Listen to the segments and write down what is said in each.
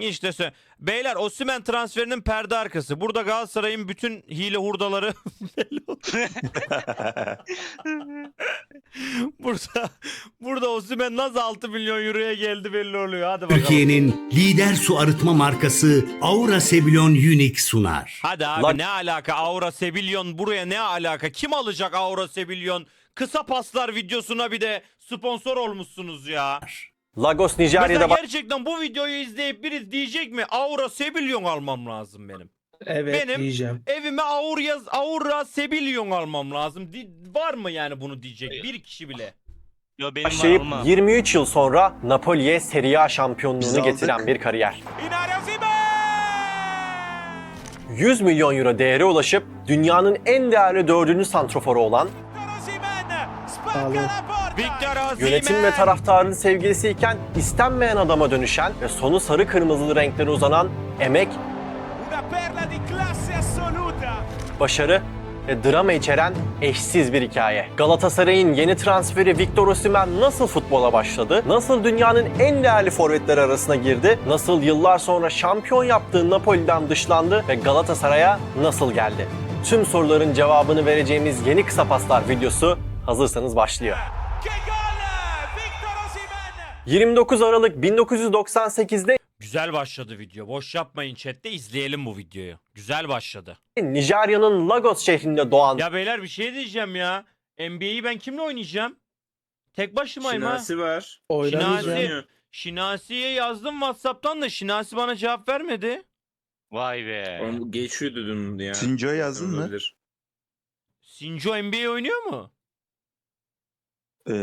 İşte sö- Beyler Osimhen transferinin perde arkası. Burada Galatasaray'ın bütün hile hurdaları belli oluyor. burada burada Osimhen nasıl 6 milyon euroya geldi belli oluyor. Hadi bakalım. Türkiye'nin lider su arıtma markası Aura Sebilon Unique sunar. Hadi abi Lan- ne alaka Aura Sebilyon buraya ne alaka? Kim alacak Aura Sebilyon? Kısa paslar videosuna bir de sponsor olmuşsunuz ya. Lagos Mesela Nijerya'da gerçekten bu videoyu izleyip biri diyecek mi? Aura Sebilyon almam lazım benim. Evet Benim- diyeceğim. Evime Aura, Aura Sebilyon almam lazım. Di- var mı yani bunu diyecek bir kişi bile? Yo benim başlayıp var, alma. 23 yıl sonra Napoli'ye Serie A Biz şampiyonluğunu aldık. getiren bir kariyer. 100 milyon euro değere ulaşıp dünyanın en değerli dördüncü santroforu olan, Osimhen. Yönetim ve taraftarın sevgilisiyken istenmeyen adama dönüşen ve sonu sarı kırmızılı renklere uzanan emek, başarı ve drama içeren eşsiz bir hikaye. Galatasaray'ın yeni transferi Victor Osimhen nasıl futbola başladı? Nasıl dünyanın en değerli forvetleri arasına girdi? Nasıl yıllar sonra şampiyon yaptığı Napoli'den dışlandı ve Galatasaray'a nasıl geldi? Tüm soruların cevabını vereceğimiz yeni kısa paslar videosu hazırsanız başlıyor. 29 Aralık 1998'de Güzel başladı video. Boş yapmayın chatte izleyelim bu videoyu. Güzel başladı. Nijerya'nın Lagos şehrinde doğan Ya beyler bir şey diyeceğim ya. NBA'yi ben kimle oynayacağım? Tek başımayım ha. Şinasi var. Oynamayacağım. Şinasi. Oynuyor. Şinasi'ye yazdım Whatsapp'tan da Şinasi bana cevap vermedi. Vay be. Oğlum geçiyordu dün ya. Sinco'ya yazdın mı? Olabilir. Sinjo NBA oynuyor mu? Ee,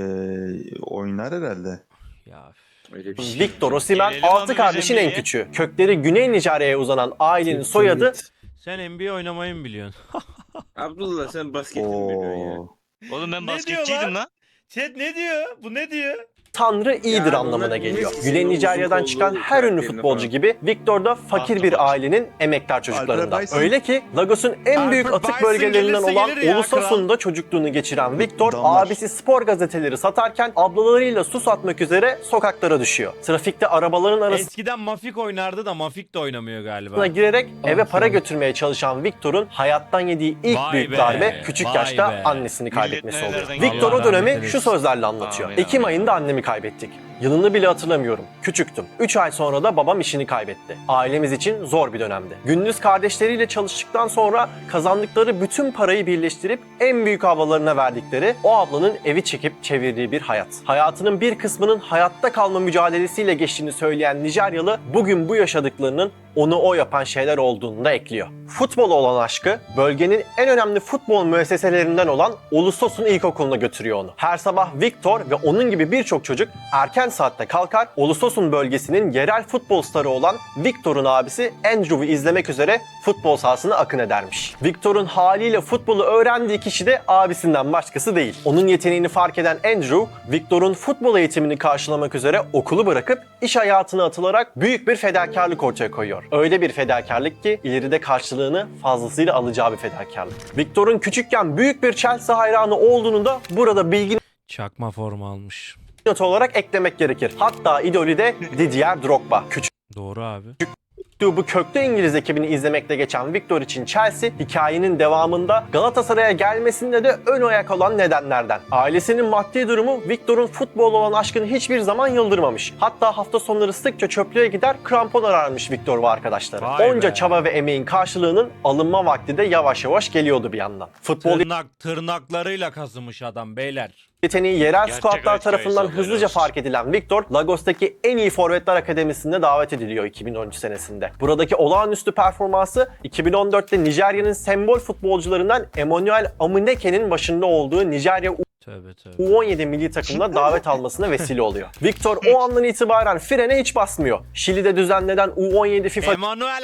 oynar herhalde. Ya Öyle bir şey. Victor Osimhen Gelelim 6 abi kardeşin en küçüğü. Kökleri Güney Nijerya'ya uzanan ailenin soyadı sen NBA oynamayı mı biliyorsun? Abdullah sen basket mi biliyorsun ya? Oo. Oğlum ben Ne basketçiydim diyor lan? lan. Chat ne diyor? Bu ne diyor? Tanrı iyidir anlamına geliyor. Güney Nijerya'dan çıkan her ünlü futbolcu gibi Victor da fakir bir ailenin emektar çocuklarından. Öyle ki Lagos'un en büyük atık bölgelerinden olan Ulusasun'da çocukluğunu geçiren Victor, abisi spor gazeteleri satarken ablalarıyla su satmak üzere sokaklara düşüyor. Trafikte arabaların arasına Eskiden Mafik oynardı da Mafik de oynamıyor galiba. girerek eve Ah, para evet. götürmeye çalışan Victor'un hayattan yediği ilk Vay büyük be, darbe küçük vay yaşta be. annesini kaybetmesi oluyor. nerelerden Victor o dönemi şu sözlerle anlatıyor. Amin, Ekim amin. ayında annemi kaybettik. Yılını bile hatırlamıyorum. Küçüktüm. 3 ay sonra da babam işini kaybetti. Ailemiz için zor bir dönemdi. Gündüz kardeşleriyle çalıştıktan sonra kazandıkları bütün parayı birleştirip en büyük ablalarına verdikleri o ablanın evi çekip çevirdiği bir hayat. Hayatının bir kısmının hayatta kalma mücadelesiyle geçtiğini söyleyen Nijeryalı bugün bu yaşadıklarının onu o yapan şeyler olduğunu da ekliyor. Futbola olan aşkı bölgenin en önemli futbol müesseselerinden olan Ulusosun İlkokulu'na götürüyor onu. Her sabah Victor ve onun gibi birçok çocuk erken saatte kalkar Ulusosun bölgesinin yerel futbol starı olan Victor'un abisi Andrew'u izlemek üzere futbol sahasına akın edermiş. Victor'un haliyle futbolu öğrendiği kişi de abisinden başkası değil. Onun yeteneğini fark eden Andrew, Victor'un futbol eğitimini karşılamak üzere okulu bırakıp iş hayatına atılarak büyük bir fedakarlık ortaya koyuyor. Öyle bir fedakarlık ki ileride karşılığını fazlasıyla alacağı bir fedakarlık. Victor'un küçükken büyük bir Chelsea hayranı olduğunu da burada bilgi Çakma forma almış. Notu olarak eklemek gerekir. Hatta idolü de Didier Drogba. Küçük Doğru abi. Bu köklü İngiliz ekibini izlemekte geçen Victor için Chelsea hikayenin devamında Galatasaray'a gelmesinde de ön ayak olan nedenlerden. Ailesinin maddi durumu Victor'un futbol olan aşkını hiçbir zaman yıldırmamış. Hatta hafta sonları sıkça çöplüğe gider krampon ararmış Victor ve arkadaşları. Vay Onca be. çaba ve emeğin karşılığının alınma vakti de yavaş yavaş geliyordu bir yandan. Futbol Tırnak tırnaklarıyla kazımış adam beyler. Yeteneği yerel Gerçek hayat tarafından hızlıca fark edilen Victor, Lagos'taki en iyi forvetler akademisinde davet ediliyor 2013 senesinde. Buradaki olağanüstü performansı 2014'te Nijerya'nın sembol futbolcularından Emmanuel Amuneke'nin başında olduğu Nijerya Tövbe tövbe. U17 milli takımına davet almasına vesile oluyor. Victor o andan itibaren frene hiç basmıyor. Şili'de düzenlenen U17 FIFA Emanuel.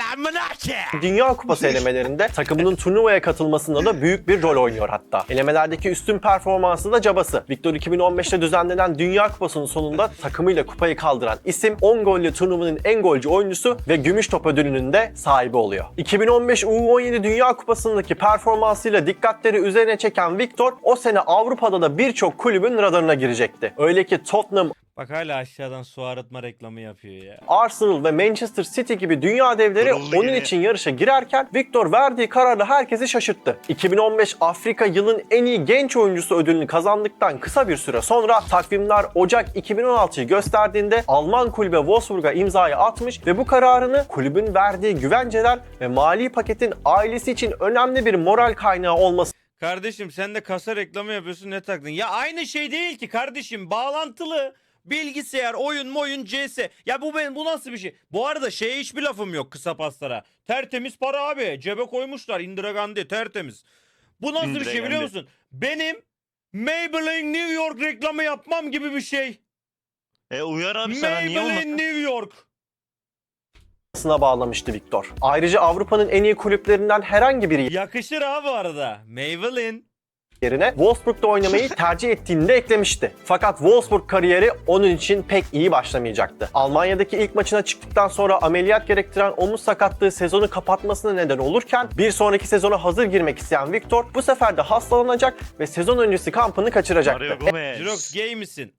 Dünya Kupası elemelerinde takımının turnuvaya katılmasında da büyük bir rol oynuyor hatta. Elemelerdeki üstün performansı da cabası. Victor 2015'te düzenlenen Dünya Kupası'nın sonunda takımıyla kupayı kaldıran isim 10 golle turnuvanın en golcü oyuncusu ve gümüş top ödülünün de sahibi oluyor. 2015 U17 Dünya Kupası'ndaki performansıyla dikkatleri üzerine çeken Victor o sene Avrupa'da da birçok kulübün radarına girecekti. Öyle ki Tottenham, Bak hala aşağıdan su arıtma reklamı yapıyor ya. Arsenal ve Manchester City gibi dünya devleri Yoruldu onun gene. için yarışa girerken Victor verdiği kararla herkesi şaşırttı. 2015 Afrika yılın en iyi genç oyuncusu ödülünü kazandıktan kısa bir süre sonra takvimler Ocak 2016'yı gösterdiğinde Alman kulübe Wolfsburg'a imzayı atmış ve bu kararını kulübün verdiği güvenceler ve mali paketin ailesi için önemli bir moral kaynağı olması Kardeşim sen de kasa reklamı yapıyorsun ne taktın? Ya aynı şey değil ki kardeşim. Bağlantılı bilgisayar, oyun, moyun, CS. Ya bu benim bu nasıl bir şey? Bu arada şeye hiçbir lafım yok kısa paslara. Tertemiz para abi. Cebe koymuşlar Indira Gandhi tertemiz. Bu nasıl bir şey biliyor musun? Benim Maybelline New York reklamı yapmam gibi bir şey. E uyar abi sana niye Maybelline olmasın? New York. Sına bağlamıştı Victor. Ayrıca Avrupa'nın en iyi kulüplerinden herhangi biri Yakışır ha bu arada. Maybelline. yerine Wolfsburg'da oynamayı tercih ettiğini de eklemişti. Fakat Wolfsburg kariyeri onun için pek iyi başlamayacaktı. Almanya'daki ilk maçına çıktıktan sonra ameliyat gerektiren omuz sakatlığı sezonu kapatmasına neden olurken bir sonraki sezona hazır girmek isteyen Victor bu sefer de hastalanacak ve sezon öncesi kampını kaçıracaktı. Mario Gomez. Jirox gay misin?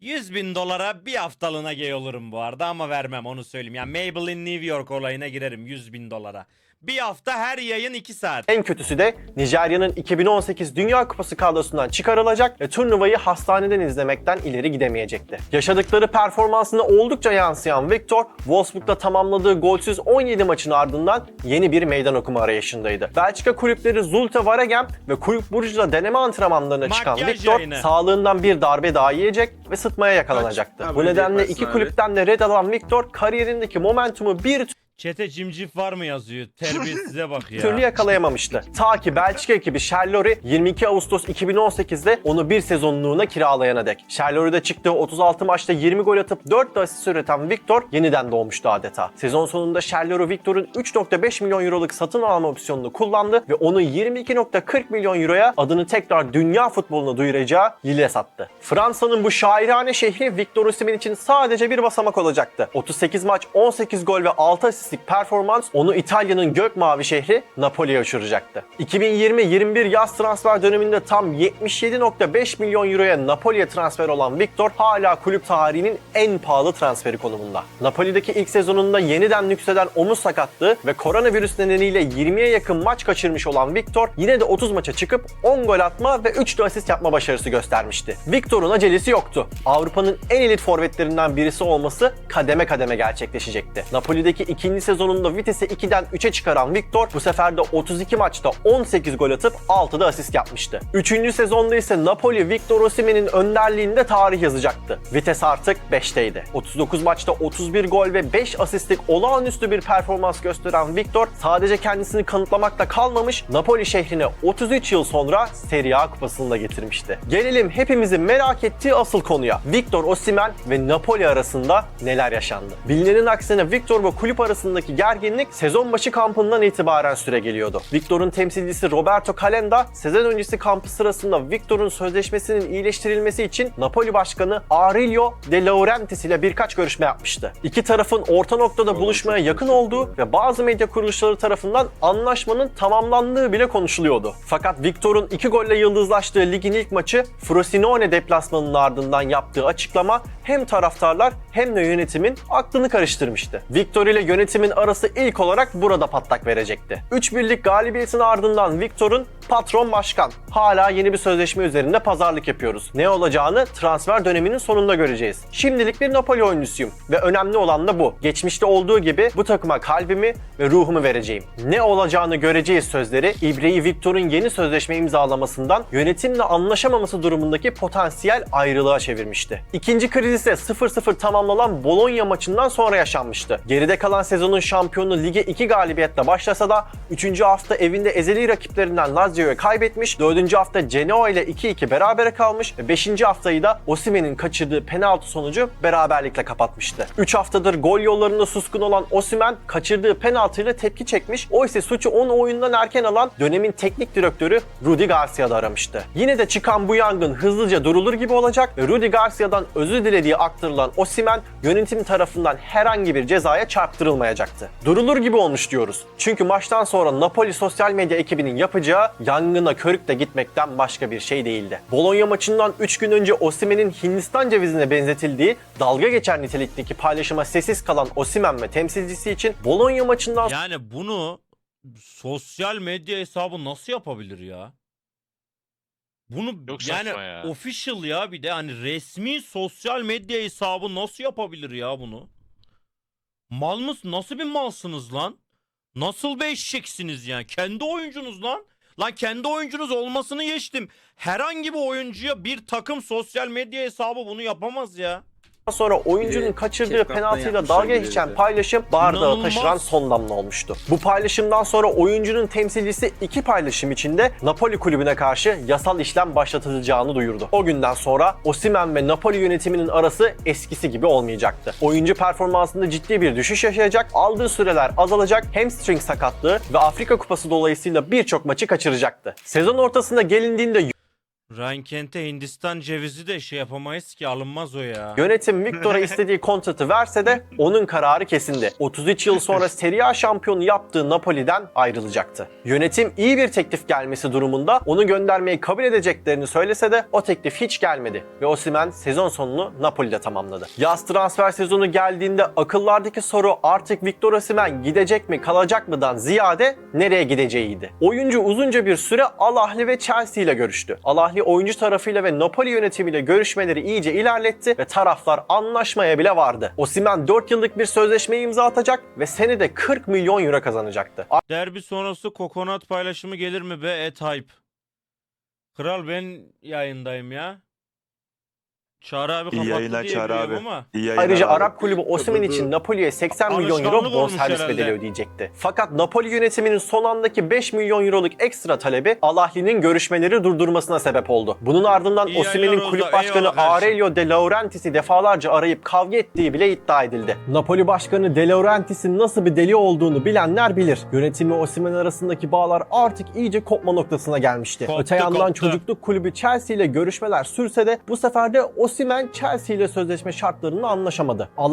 100 bin dolara bir haftalığına gay olurum bu arada ama vermem onu söyleyeyim. Yani Maybelline New York olayına girerim 100 bin dolara. Bir hafta her yayın 2 saat. En kötüsü de Nijerya'nın 2018 Dünya Kupası kadrosundan çıkarılacak ve turnuvayı hastaneden izlemekten ileri gidemeyecekti. Yaşadıkları performansına oldukça yansıyan Victor, Wolfsburg'da tamamladığı golsüz 17 maçın ardından yeni bir meydan okuma arayışındaydı. Belçika kulüpleri Zulte Waregem ve Kulüp Brugge'la deneme antrenmanlarına çıkan Makyaj Victor, yayını. sağlığından bir darbe daha yiyecek ve sıtmaya yakalanacaktı. Kaç Bu nedenle iki kulüpten de red alan Victor, kariyerindeki momentumu bir Çete cimcif var mı yazıyor? Terbiyesize bak ya. türlü yakalayamamıştı. Ta ki Belçika ekibi Sherlory 22 Ağustos 2018'de onu bir sezonluğuna kiralayana dek. Sherlory'de çıktığı 36 maçta 20 gol atıp 4 de asist üreten Victor yeniden doğmuştu adeta. Sezon sonunda Sherlory Victor'un 3.5 milyon euroluk satın alma opsiyonunu kullandı ve onu 22.40 milyon euroya adını tekrar dünya futboluna duyuracağı Lille sattı. Fransa'nın bu şairane şehri Victor Osimhen için sadece bir basamak olacaktı. 38 maç, 18 gol ve 6 asistlik performans onu İtalya'nın gök mavi şehri Napoli'ye uçuracaktı. 2020-21 yaz transfer döneminde tam 77.5 milyon euroya Napoli'ye transfer olan Victor hala kulüp tarihinin en pahalı transferi konumunda. Napoli'deki ilk sezonunda yeniden nükseden omuz sakatlığı ve koronavirüs nedeniyle 20'ye yakın maç kaçırmış olan Victor yine de 30 maça çıkıp 10 gol atma ve 3 de asist yapma başarısı göstermişti. Victor'un acelesi yoktu. Avrupa'nın en elit forvetlerinden birisi olması kademe kademe gerçekleşecekti. Napoli'deki ikinci sezonunda vitesi 2'den 3'e çıkaran Victor bu sefer de 32 maçta 18 gol atıp 6 da asist yapmıştı. Üçüncü sezonda ise Napoli Victor Osimhen'in önderliğinde tarih yazacaktı. Vites artık 5'teydi. 39 maçta 31 gol ve 5 asistlik olağanüstü bir performans gösteren Victor sadece kendisini kanıtlamakla kalmamış Napoli şehrine 33 yıl sonra Serie A kupasını da getirmişti. Gelelim hepimizin merak ettiği asıl konuya. Victor Osimhen ve Napoli arasında neler yaşandı? Bilinenin aksine Victor ve kulüp arasındaki gerginlik sezon başı kampından itibaren süre geliyordu. Victor'un temsilcisi Roberto Calenda sezon öncesi kampı sırasında Victor'un sözleşmesinin iyileştirilmesi için Napoli Başkanı Aurelio De Laurentiis ile birkaç görüşme yapmıştı. İki tarafın orta noktada buluşmaya yakın olduğu ve bazı medya kuruluşları tarafından anlaşmanın tamamlandığı bile konuşuluyordu. Fakat Victor'un iki golle yıldızlaştığı ligin ilk maçı Frosinone deplasmanının ardından yaptığı açıklama hem taraftarlar hem de yönetimin aklını karıştırmıştı. Victor ile yönetimin arası ilk olarak burada patlak verecekti. 3 birlik galibiyetin ardından Victor'un patron başkan hala yeni bir sözleşme üzerinde pazarlık yapıyoruz. Ne olacağını transfer döneminin sonunda göreceğiz. Şimdilik bir Napoli oyuncusuyum ve önemli olan da bu. Geçmişte olduğu gibi bu takıma kalbimi ve ruhumu vereceğim. Ne olacağını göreceğiz sözleri İbre'yi Victor'un yeni sözleşme imzalamasından yönetimle anlaşamaması durumundaki potansiyel ayrılığa çevirmişti. İkinci kriz ise 0-0 tamamlanan Bologna maçından sonra yaşanmıştı. Geride kalan sezonun şampiyonu lige 2 galibiyetle başlasa da 3. hafta evinde ezeli rakiplerinden Lazio'ya kaybetmiş, 4. hafta Genoa ile 2-2 berabere kalmış ve 5. haftayı da Osimhen'in kaçırdığı penaltı sonucu beraberlikle kapatmıştı. 3 haftadır gol yollarında suskun olan Osimhen kaçırdığı penaltıyla tepki çekmiş. O ise suçu onu oyundan erken alan dönemin teknik direktörü Rudi Garcia'da aramıştı. Yine de çıkan bu yangın hızlıca durulur gibi olacak ve Rudi Garcia'dan özür dilediği aktarılan Osimhen yönetim tarafından herhangi bir cezaya çarptırılmayacaktı. Durulur gibi olmuş diyoruz. Çünkü maçtan sonra Napoli sosyal medya ekibinin yapacağı yangına körükle gitmekten başka bir şey değildi. Bologna maçından 3 gün önce Osimhen'in Hindistan cevizine benzetildiği dalga geçer nitelikteki paylaşıma sessiz kalan Osimhen ve temsilcisi için Bologna maçından Yani bunu sosyal medya hesabı nasıl yapabilir ya? Bunu Çok yani saçma ya. official ya bir de hani resmi sosyal medya hesabı nasıl yapabilir ya bunu? Mal mısın? Nasıl bir malsınız lan? Nasıl bir yani? Kendi oyuncunuz lan. Lan kendi oyuncunuz olmasını geçtim. Herhangi bir oyuncuya bir takım sosyal medya hesabı bunu yapamaz ya. Sonra oyuncunun kaçırdığı penaltıyla dalga geçen paylaşım bardağı taşıran son damla olmuştu. Bu paylaşımdan sonra oyuncunun temsilcisi iki paylaşım içinde Napoli kulübüne karşı yasal işlem başlatılacağını duyurdu. O günden sonra Osimhen ve Napoli yönetiminin arası eskisi gibi olmayacaktı. Oyuncu performansında ciddi bir düşüş yaşayacak, aldığı süreler azalacak, hamstring sakatlığı ve Afrika Kupası dolayısıyla birçok maçı kaçıracaktı. Sezon ortasında gelindiğinde Ryan Kent'e Hindistan cevizi de şey yapamayız ki alınmaz o ya. Yönetim Victor'a istediği kontratı verse de onun kararı kesindi. 33 yıl sonra Serie A şampiyonu yaptığı Napoli'den ayrılacaktı. Yönetim iyi bir teklif gelmesi durumunda onu göndermeyi kabul edeceklerini söylese de o teklif hiç gelmedi ve Osimhen sezon sonunu Napoli'de tamamladı. Yaz transfer sezonu geldiğinde akıllardaki soru artık Victor Osimhen gidecek mi kalacak mıdan ziyade nereye gideceğiydi. Oyuncu uzunca bir süre Al Ahly ve Chelsea ile görüştü. Al Ahly oyuncu tarafıyla ve Napoli yönetimiyle görüşmeleri iyice ilerletti ve taraflar anlaşmaya bile vardı. Osimhen 4 yıllık bir sözleşme imza atacak ve senede 40 milyon euro kazanacaktı. Derbi sonrası kokonat paylaşımı gelir mi be et hype. Kral ben yayındayım ya. Çağrı abi İyi kapattı yayınlar diye Çağrı biliyorum abi. ama. İyi yayınlar Ayrıca abi. Arap kulübü Osimhen için Napoli'ye 80 milyon euro olmuş bonservis herhalde. bedeli ödeyecekti. Fakat Napoli yönetiminin son andaki 5 milyon euroluk ekstra talebi Al Ahly'nin görüşmeleri durdurmasına sebep oldu. Bunun ardından İyi Osimhen'in kulüp başkanı eyvallah kardeşim. Aurelio De Laurentiis'i defalarca arayıp kavga ettiği bile iddia edildi. Napoli başkanı De Laurentiis'in nasıl bir deli olduğunu bilenler bilir. Yönetimi Osimhen arasındaki bağlar artık iyice kopma noktasına gelmişti. Koptu, Öte yandan koptu. çocukluk kulübü Chelsea ile görüşmeler sürse de bu sefer de Osimhen Chelsea ile sözleşme şartlarını anlaşamadı. Al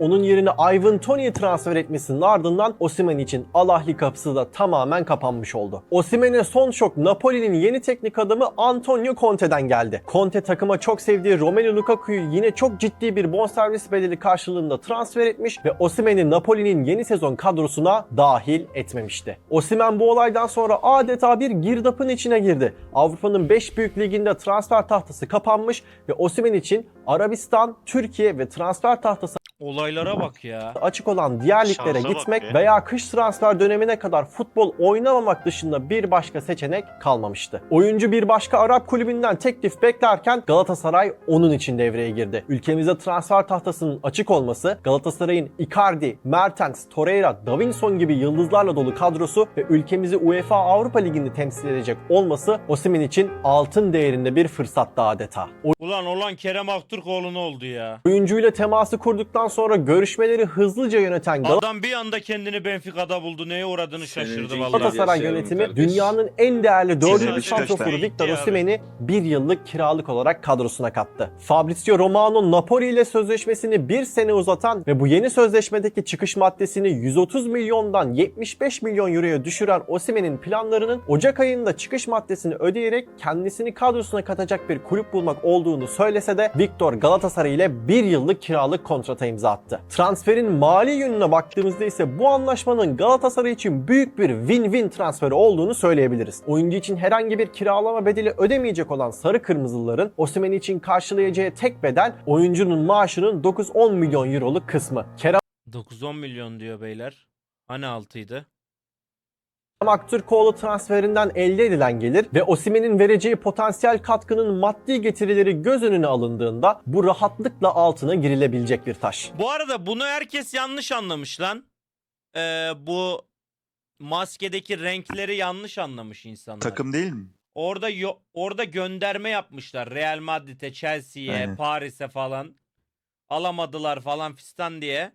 onun yerine Ivan Toney'i transfer etmesinin ardından Osimhen için Al Ahly kapısı da tamamen kapanmış oldu. Osimhen'e son şok Napoli'nin yeni teknik adamı Antonio Conte'den geldi. Conte takıma çok sevdiği Romelu Lukaku'yu yine çok ciddi bir bonservis bedeli karşılığında transfer etmiş ve Osimhen'i Napoli'nin yeni sezon kadrosuna dahil etmemişti. Osimhen bu olaydan sonra adeta bir girdapın içine girdi. Avrupa'nın 5 büyük liginde transfer tahtası kapanmış ve Osimhen için Arabistan, Türkiye ve transfer tahtası Olaylara bak ya. açık olan diğer liglere Şansa bak gitmek be. veya kış transfer dönemine kadar futbol oynamamak dışında bir başka seçenek kalmamıştı. Oyuncu bir başka Arap kulübünden teklif beklerken Galatasaray onun için devreye girdi. Ülkemizde transfer tahtasının açık olması, Galatasaray'ın Icardi, Mertens, Torreira, Davinson gibi yıldızlarla dolu kadrosu ve ülkemizi UEFA Avrupa Ligi'nde temsil edecek olması Osimhen için altın değerinde bir fırsattı adeta. Ulan olan Kerem Aktürkoğlu oldu ya. Oyuncuyla teması kurduktan sonra görüşmeleri hızlıca yöneten Adam bir anda kendini Benfica'da buldu. Neye uğradığını şaşırdı vallahi. Galatasaray yönetimi kardeş. dünyanın en değerli dördüncü Beşiktaş'ta. santroforu Victor İhtiyar. Osimhen'i bir yıllık kiralık olarak kadrosuna kattı. Fabrizio Romano Napoli ile sözleşmesini bir sene uzatan ve bu yeni sözleşmedeki çıkış maddesini 130 milyondan 75 milyon euroya düşüren Osimhen'in planlarının Ocak ayında çıkış maddesini ödeyerek kendisini kadrosuna katacak bir kulüp bulmak olduğunu söylese de Victor Galatasaray ile bir yıllık kiralık kontrata imza attı. Transferin mali yönüne baktığımızda ise bu anlaşmanın Galatasaray için büyük bir win-win transferi olduğunu söyleyebiliriz. Oyuncu için herhangi bir kiralama bedeli ödemeyecek olan sarı kırmızıların Osimhen için karşılayacağı tek bedel oyuncunun maaşının 9-10 milyon euroluk kısmı. Kerem 9-10 milyon diyor beyler. Hani 6'ydı? Aktürkoğlu transferinden elde edilen gelir ve Osimhen'in vereceği potansiyel katkının maddi getirileri göz önüne alındığında bu rahatlıkla altına girilebilecek bir taş. Bu arada bunu herkes yanlış anlamış lan. Ee, bu maskedeki renkleri yanlış anlamış insanlar. Takım değil mi? Orada yo- orada gönderme yapmışlar. Real Madrid'e, Chelsea'ye, Aynen. Paris'e falan. Alamadılar falan fistan diye.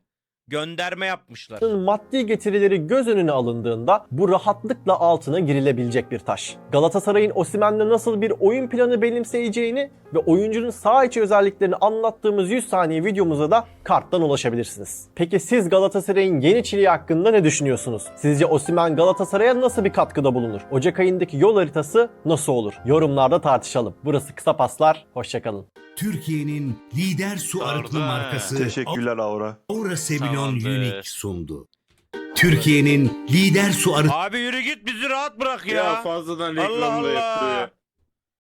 Gönderme yapmışlar. maddi getirileri göz önüne alındığında bu rahatlıkla altına girilebilecek bir taş. Galatasaray'ın Osimhen'le nasıl bir oyun planı benimseyeceğini ve oyuncunun sağ içi özelliklerini anlattığımız 100 saniye videomuza da karttan ulaşabilirsiniz. Peki siz Galatasaray'ın yeni çiliği hakkında ne düşünüyorsunuz? Sizce Osimhen Galatasaray'a nasıl bir katkıda bulunur? Ocak ayındaki yol haritası nasıl olur? Yorumlarda tartışalım. Burası Kısa Paslar. Hoşçakalın. Türkiye'nin lider su arıtma Orada. markası Teşekkürler Aura. Aura Sebilon Tamamdır. Unique sundu. Türkiye'nin lider su arıtma Abi yürü git bizi rahat bırak Ya, ya. fazladan Allah reklam da Allah. yapıyor ya.